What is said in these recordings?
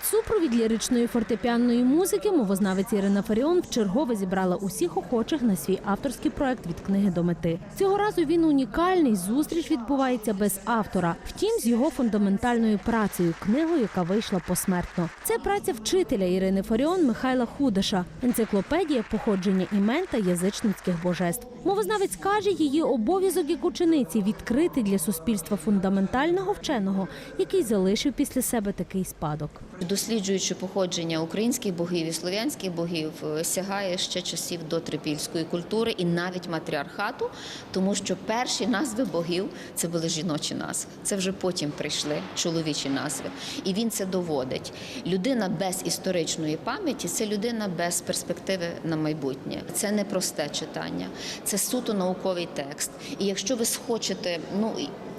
Під супровід ліричної фортепіанної музики мовознавець Ірина Фаріон вчергове зібрала усіх охочих на свій авторський проект від книги до мети. Цього разу він унікальний. Зустріч відбувається без автора. Втім, з його фундаментальною працею, книгою, яка вийшла посмертно. Це праця вчителя Ірини Фаріон Михайла Худаша, енциклопедія походження імен та язичницьких божеств. Мовознавець каже, її обов'язок як учениці відкрити для суспільства фундаментального вченого, який залишив після себе такий спадок. Досліджуючи походження українських богів і слов'янських богів, е, сягає ще часів до трипільської культури і навіть матріархату, тому що перші назви богів це були жіночі назви. Це вже потім прийшли чоловічі назви. І він це доводить. Людина без історичної пам'яті це людина без перспективи на майбутнє. Це не просте читання, це суто науковий текст. І якщо ви схочете, ну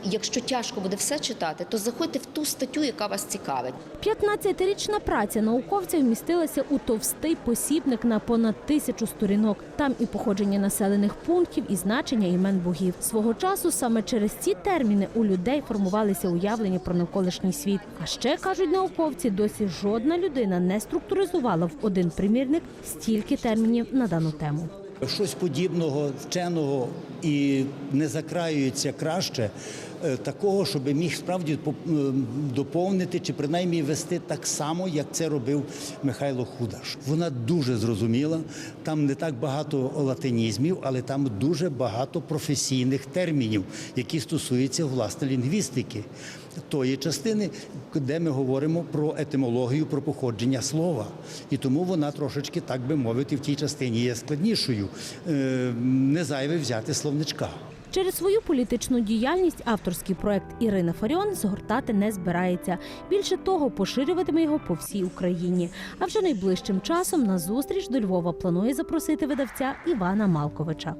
якщо тяжко буде все читати, то заходьте в ту статтю, яка вас цікавить. 15-річна праця науковця вмістилася у товстий посібник на понад тисячу сторінок. Там і походження населених пунктів, і значення імен богів. Свого часу саме через ці терміни у людей формувалися уявлення про навколишній світ. А ще кажуть науковці, досі жодна людина не структуризувала в один примірник стільки термінів на дану тему. Щось подібного вченого і не закраюється краще е, такого, щоб міг справді е, доповнити чи принаймні вести так само, як це робив Михайло Худаш. Вона дуже зрозуміла. Там не так багато латинізмів, але там дуже багато професійних термінів, які стосуються власне лінгвістики. Тої частини, де ми говоримо про етимологію, про походження слова, і тому вона трошечки, так би мовити, в тій частині є складнішою. Е, Не зайве взяти словничка. Через свою політичну діяльність авторський проект Ірина Фаріон згортати не збирається. Більше того, поширюватиме його по всій Україні. А вже найближчим часом на зустріч до Львова планує запросити видавця Івана Малковича.